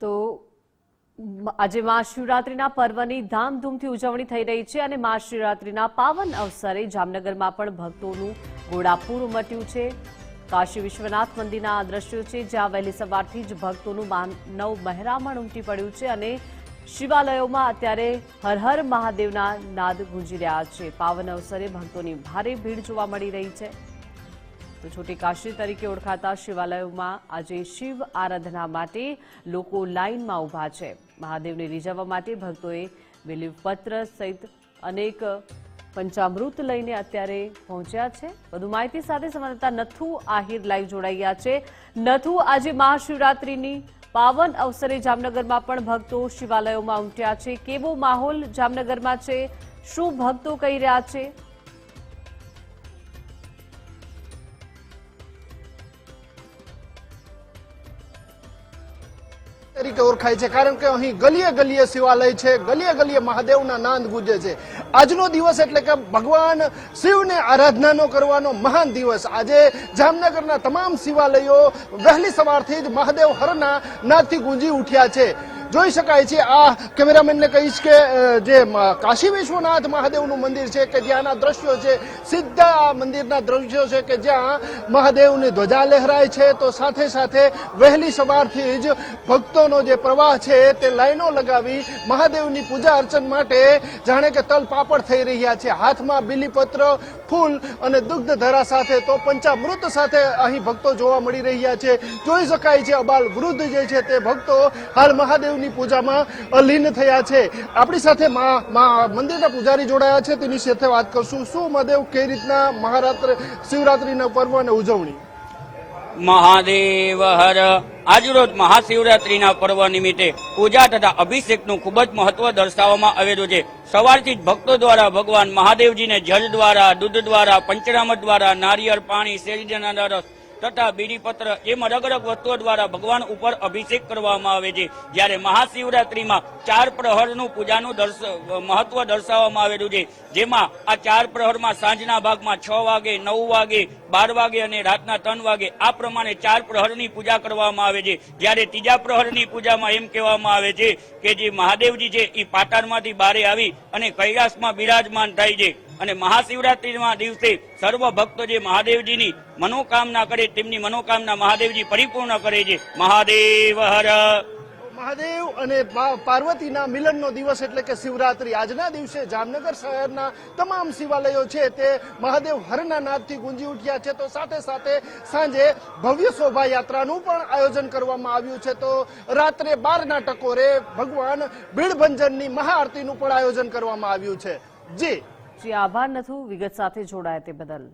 તો આજે મહાશિવરાત્રિના પર્વની ધામધૂમથી ઉજવણી થઈ રહી છે અને મહાશિવરાત્રિના પાવન અવસરે જામનગરમાં પણ ભક્તોનું ઘોડાપૂર ઉમટ્યું છે. કાશી વિશ્વનાથ મંદિરના દ્રશ્યો છે, જ્યાં વહેલી સવારથી જ ભક્તોનું માનવ મહેરામણ ઉમટી પડ્યું છે અને શિવાલયોમાં અત્યારે હર હર મહાદેવના નાદ ગુંજી રહ્યા છે. પાવન અવસરે ભક્તોની ભારે ભીડ જોવા મળી રહી છે. તો છોટી કાશી તરીકે ઓળખાતા શિવાલયોમાં આજે શિવ આરાધના માટે લોકો લાઇનમાં ઊભા છે. મહાદેવને રીઝવવા માટે ભક્તોએ બિલીવપત્ર સહિત અનેક પંચામૃત લઈને અત્યારે પહોંચ્યા છે. વધુ માહિતી સાથે સંવાદદાતા નથુ આહિર લાઈવ જોડાઈ ગયા છે. નથુ, આજે મહાશિવરાત્રિની પાવન અવસરે જામનગરમાં પણ ભક્તો શિવાલયોમાં ઉમટ્યા છે. કેવો માહોલ જામનગરમાં છે? શું ભક્તો કહી રહ્યા છે? તરીકે ઓળખાય છે કારણ કે અહીં ગલીએ ગલીએ શિવાલય છે, ગલીએ ગલીએ મહાદેવના નાંદ ગુજે છે. આજનો દિવસ એટલે કે ભગવાન શિવને આરાધનાનો કરવાનો મહાન દિવસ. આજે જામનગરના તમામ શિવાલયો વહેલી સવારથી જ મહાદેવ હરના નાદથી ગુંજી ઉઠ્યા છે. જોઈ શકાય છે આ કેમેરામેનને કહીશ કે જે કાશી વિશ્વનાથ મહાદેવનું મંદિર છે કે જ્યાંના દ્રશ્યો છે, સીધા મંદિરના દ્રશ્યો છે કે જ્યાં મહાદેવની ધ્વજા લહેરાય છે, તો સાથે સાથે વહેલી સવારથી જ ભક્તોનો જે પ્રવાહ છે તે લાઈનો લગાવી મહાદેવની પૂજા અર્ચન માટે જાણે કે તલ પાપડ થઈ રહ્યા છે. હાથમાં બીલીપત્ર, ફૂલ અને દુગ્ધ ધરા સાથે તો પંચામૃત સાથે અહીં ભક્તો જોવા મળી રહ્યા છે. જોઈ શકાય છે અબાલ વૃદ્ધ જે છે તે ભક્તો હાલ મહાદેવની પૂજામાં લીન થયા છે. આપણી સાથે મંદિરના પૂજારી જોડાયા છે. તેની સાથે વાત કરશું શું મહાદેવ, કઈ રીતના મહારાત્ર, શિવરાત્રીના પર્વ અને ઉજવણી? મહાદેવ હર. આજરોજ મહાશિવરાત્રીના પર્વ નિમિત્તે પૂજા તથા અભિષેકનું ખૂબ જ મહત્વ દર્શાવવામાં આવેલું છે. સવારથી જ ભક્તો દ્વારા ભગવાન મહાદેવજીને જળ દ્વારા, દૂધ દ્વારા પંચરામત દ્વારા નારિયેળ, પાણી, શેરડીના રસ તથા બીડીપત્ર એમ અલગ અલગ વસ્તુઓ દ્વારા ભગવાન ઉપર અભિષેક કરવામાં આવે છે. જ્યારે મહાશિવરાત્રિમાં ચાર પ્રહરનું પૂજાનું મહત્વ દર્શાવવામાં આવેલું છે. જેમાં આ ચાર પ્રહરમાં સાંજના ભાગમાં છ વાગે, નવ વાગે, બાર વાગે અને રાતના ત્રણ વાગે આ પ્રમાણે ચાર પ્રહરની પૂજા કરવામાં આવે છે. જ્યારે ત્રીજા પ્રહરની પૂજામાં એમ કહેવામાં આવે છે કે જે મહાદેવજી છે, એ પાટાળમાંથી બારે આવી અને કૈલાસમાં બિરાજમાન થાય છે. અને મહાશિવરાત્રીના દિવસે સર્વ ભક્તો જે મહાદેવજીની મનોકામના કરે, તેમની મનોકામના મહાદેવજી પરિપૂર્ણ કરે છે. મહાદેવ હર. મહાદેવ અને પાર્વતીના મિલનનો દિવસ એટલે કે શિવરાત્રી. આજના દિવસે જામનગર શહેરના તમામ શિવાલયો છે તે મહાદેવ હરના નાદથી ગુંજી ઉઠ્યા છે. તો સાથે સાથે સાંજે ભવ્ય શોભાયાત્રાનું પણ આયોજન કરવામાં આવ્યું છે. તો રાત્રે બારના ટકોરે ભગવાન ભીડભંજનની મહાઆરતીનું પણ આયોજન કરવામાં આવ્યું છે. જી. જી આભાર નથુ. વિગત સાથે જોડાયા તે બદલ.